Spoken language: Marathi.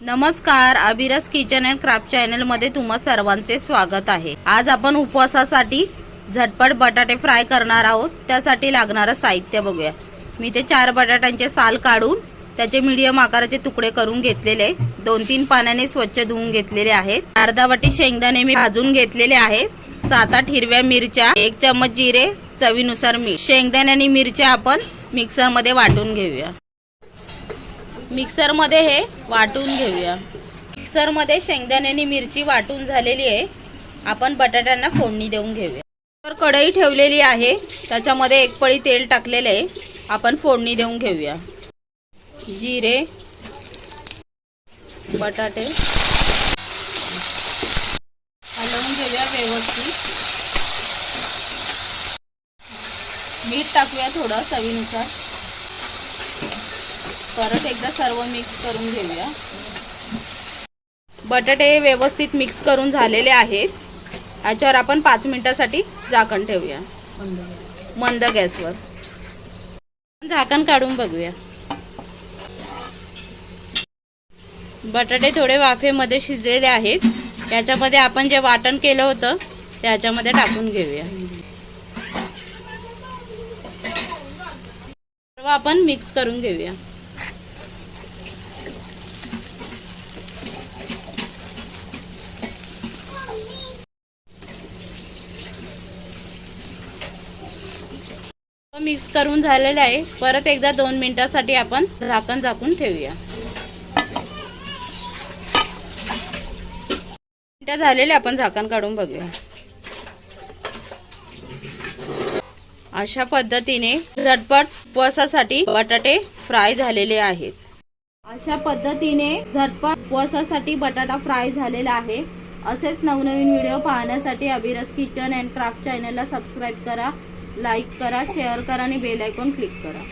नमस्कार अभिरस किचन अँड क्राफ्ट चॅनलमध्ये तुम्हा सर्वांचे स्वागत आहे. आज आपण उपवासासाठी झटपट बटाटे फ्राय करणार आहोत. त्यासाठी लागणारं साहित्य बघूया. मी ते चार बटाट्यांचे साल काढून त्याचे मीडियम आकाराचे तुकडे करून घेतलेले दोन तीन पाण्याने स्वच्छ धुवून घेतलेले आहेत. अर्धा वाटी शेंगदाणे मी भाजून घेतलेले आहेत. सात आठ हिरव्या मिरच्या एक चम्मच जिरे चवीनुसार मीठ. शेंगदाणे आणि मिरच्या आपण मिक्सरमध्ये वाटून घेऊया. मिक्सरमध्ये हे वाटून घेऊया. मिक्सरमध्ये शेंगदाणे आणि मिरची वाटून झालेली आहे. आपण बटाट्यांना फोडणी देऊन घेऊया. तर कढई ठेवलेली आहे. त्याच्यामध्ये एक पळी तेल टाकलेलं आहे. आपण फोडणी देऊन घेऊया. जिरे बटाटे. हलवून घेऊया व्यवस्थित. मीठ टाकूया थोडं चवीनुसार. परत एकदा सर्व मिक्स करून घेऊया. बटाटे व्यवस्थित मिक्स करून झालेले आहेत. याच्यावर आपण पाच मिनिटासाठी झाकण ठेवूया. मंद गॅसवर. झाकण काढून बघूया. बटाटे थोडे वाफेमध्ये शिजलेले आहेत. त्याच्यामध्ये आपण जे वाटण केलं होतं त्याच्यामध्ये टाकून घेऊया. सर्व आपण मिक्स करून घेऊया. मिक्स करून झालेलं आहे. परत एकदा दोन मिनिटासाठी आपण झाकण झाकून ठेवूया. मिनिटं झालेले आपण झाकण काढून बघूया. अशा पद्धतीने झटपट उपवासासाठी बटाटे फ्राय झालेले आहेत. अशा पद्धतीने झटपट उपवासासाठी बटाटा फ्राय झालेला आहे. असेच नवनवीन व्हिडिओ पाहण्यासाठी अभिरस किचन अँड क्राफ्ट चॅनलला सबस्क्राईब करा. लाईक करा शेअर करा आणि बेल आयकॉन क्लिक करा.